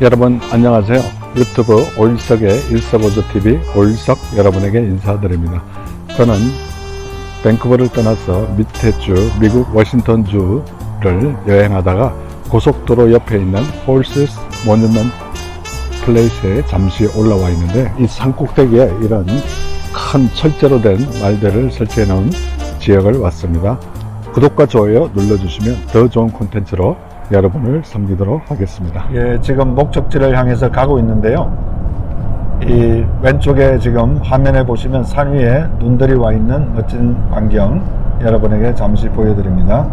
여러분 안녕하세요. 유튜브 오일석의 일석오조TV 오일석 여러분에게 인사드립니다. 저는 밴쿠버를 떠나서 밑에 주 미국 워싱턴주를 여행하다가 고속도로 옆에 있는 홀스스 모뉴먼트 플레이스에 잠시 올라와 있는데 이 산꼭대기에 이런 큰 철제로 된 말들을 설치해 놓은 지역을 왔습니다. 구독과 좋아요 눌러주시면 더 좋은 콘텐츠로 여러분을 섬기도록 하겠습니다. 예, 지금 목적지를 향해서 가고 있는데요. 이 왼쪽에 지금 화면에 보시면 산 위에 눈들이 와 있는 멋진 광경 여러분에게 잠시 보여드립니다.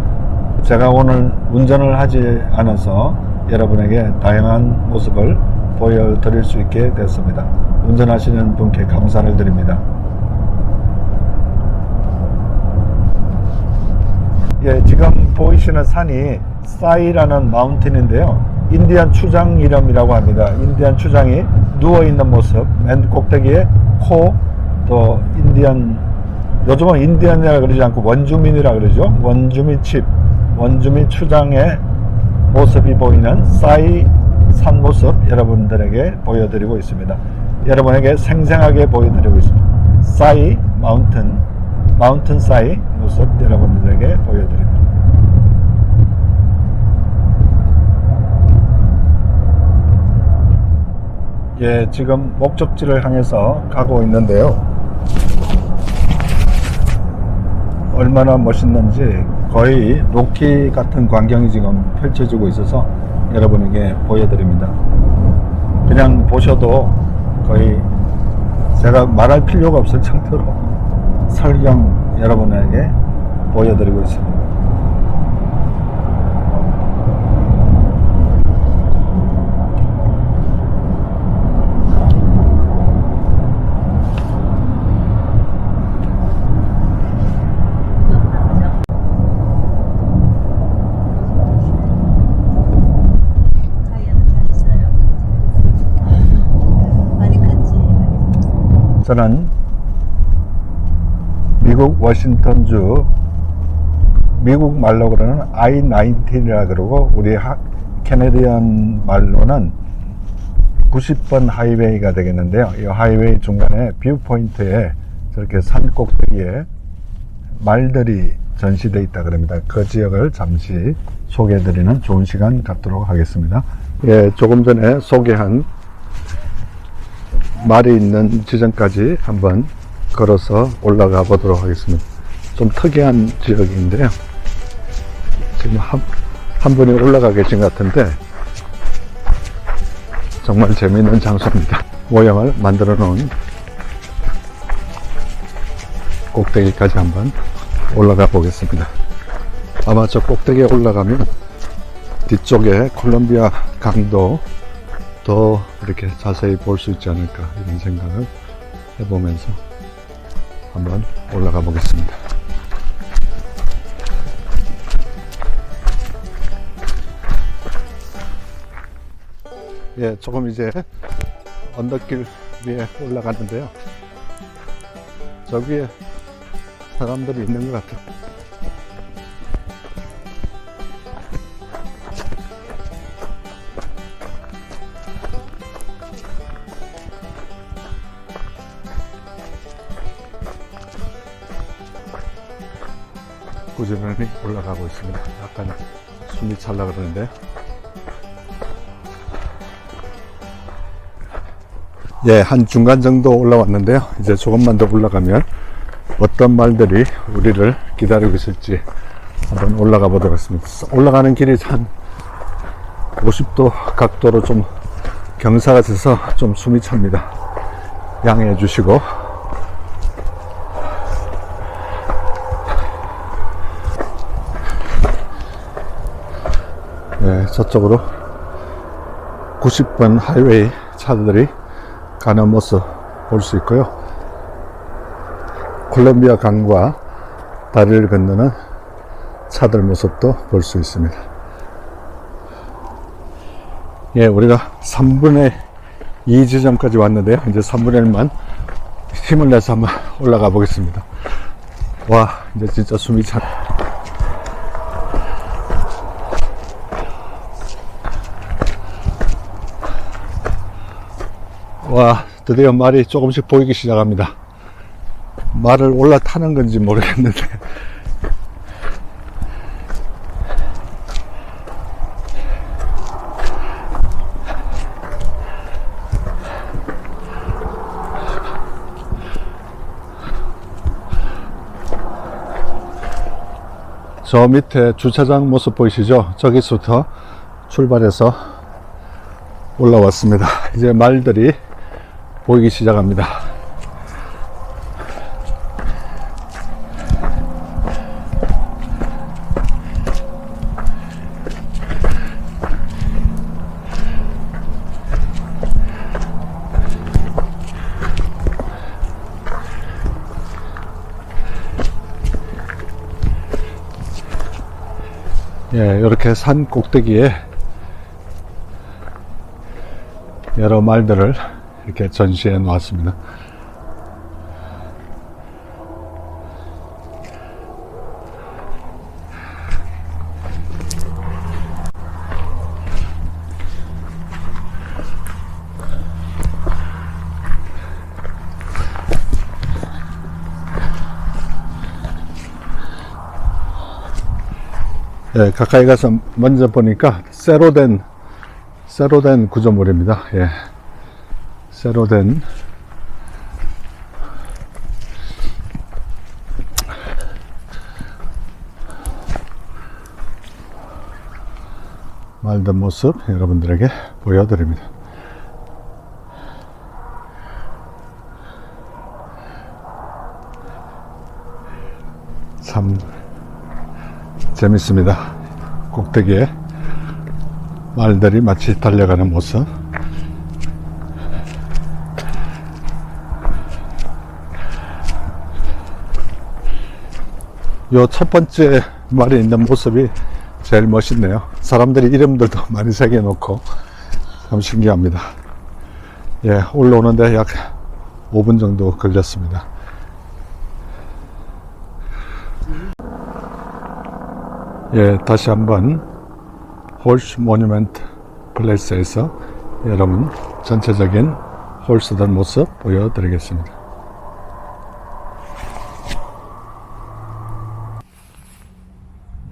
제가 오늘 운전을 하지 않아서 여러분에게 다양한 모습을 보여드릴 수 있게 됐습니다. 운전하시는 분께 감사를 드립니다. 예, 지금 보이시는 산이 싸이라는 마운틴인데요. 인디안 추장 이름이라고 합니다. 인디안 추장이 누워 있는 모습, 맨 꼭대기에 코, 또 인디안, 요즘은 인디안이라 그러지 않고 원주민이라 그러죠. 원주민 칩, 원주민 추장의 모습이 보이는 싸이 산 모습 여러분들에게 보여드리고 있습니다. 여러분에게 생생하게 보여드리고 있습니다. 싸이 마운틴, 마운틴 싸이 모습 여러분들에게 보여드립니다. 예, 지금 목적지를 향해서 가고 있는데요. 얼마나 멋있는지 거의 로키 같은 광경이 지금 펼쳐지고 있어서 여러분에게 보여드립니다. 그냥 보셔도 거의 제가 말할 필요가 없을 정도로 설경 여러분에게 보여드리고 있습니다. 다이아는 잘 있어요. 많이 컸지. 저는 미국 워싱턴주 미국 말로 그러는 I-19이라 그러고 우리 하, 캐네디언 말로는 90번 하이웨이가 되겠는데요. 이 하이웨이 중간에 뷰 포인트에 저렇게 산 꼭대기에 말들이 전시되어 있다 그럽니다. 그 지역을 잠시 소개해 드리는 좋은 시간 갖도록 하겠습니다. 예, 조금 전에 소개한 말이 있는 지점까지 한번 걸어서 올라가 보도록 하겠습니다. 좀 특이한 지역인데요. 지금 한, 한 분이 올라가 계신 것 같은데, 정말 재미있는 장소입니다. 모형을 만들어 놓은 꼭대기까지 한번 올라가 보겠습니다. 아마 저 꼭대기에 올라가면 뒤쪽에 콜롬비아 강도 더 이렇게 자세히 볼 수 있지 않을까 이런 생각을 해보면서 한번 올라가 보겠습니다. 예, 조금 이제 언덕길 위에 올라가는데요. 저기에 사람들이 있는 것 같아요. 꾸준히 올라가고 있습니다. 약간 숨이 찰라 그러는데요. 예, 한 중간 정도 올라왔는데요. 이제 조금만 더 올라가면 어떤 말들이 우리를 기다리고 있을지 한번 올라가 보도록 하겠습니다. 올라가는 길이 한 50도 각도로 좀 경사가 있어서 좀 숨이 찹니다. 양해해 주시고 네, 저쪽으로 90번 하이웨이 차들이 가는 모습 볼 수 있고요. 콜롬비아 강과 다리를 건너는 차들 모습도 볼 수 있습니다. 예, 우리가 3분의 2 지점까지 왔는데요. 이제 3분의 1만 힘을 내서 한번 올라가 보겠습니다. 와, 이제 진짜 숨이 차. 와, 드디어 말이 조금씩 보이기 시작합니다. 말을 올라타는 건지 모르겠는데. 저 밑에 주차장 모습 보이시죠? 저기서부터 출발해서 올라왔습니다. 이제 말들이 보이기 시작합니다. 예, 이렇게 산 꼭대기에 여러 말들을 이렇게 전시해 놓았습니다. 예, 가까이 가서 먼저 보니까 쇠로 된 쇠로 된 구조물입니다. 예. 쇠로 된 말든 모습 여러분들에게 보여드립니다. 참 재밌습니다. 꼭대기에 말들이 마치 달려가는 모습. 요 첫 번째 말이 있는 모습이 제일 멋있네요. 사람들이 이름들도 많이 새겨놓고 참 신기합니다. 예, 올라오는데 약 5분 정도 걸렸습니다. 예, 다시 한번 홀스 모니멘트 플레이스에서 여러분 전체적인 홀스던 모습 보여드리겠습니다.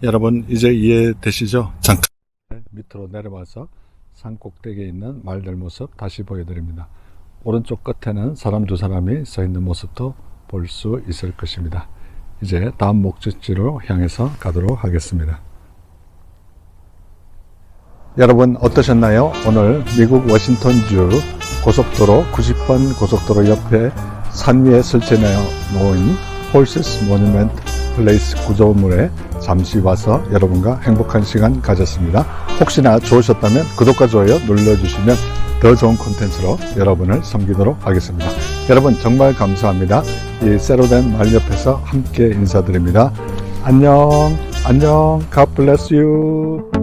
여러분 이제 이해되시죠? 잠깐 밑으로 내려와서 산 꼭대기에 있는 말들 모습 다시 보여드립니다. 오른쪽 끝에는 사람 두 사람이 서 있는 모습도 볼 수 있을 것입니다. 이제 다음 목적지로 향해서 가도록 하겠습니다. 여러분 어떠셨나요? 오늘 미국 워싱턴주 고속도로 90번 고속도로 옆에 산 위에 설치해 놓은 홀시스 모니멘트 플레이스 구조물에 잠시 와서 여러분과 행복한 시간 가졌습니다. 혹시나 좋으셨다면 구독과 좋아요 눌러주시면 더 좋은 콘텐츠로 여러분을 섬기도록 하겠습니다. 여러분 정말 감사합니다. 이 세로된 말 옆에서 함께 인사드립니다. 안녕, 안녕, God bless you.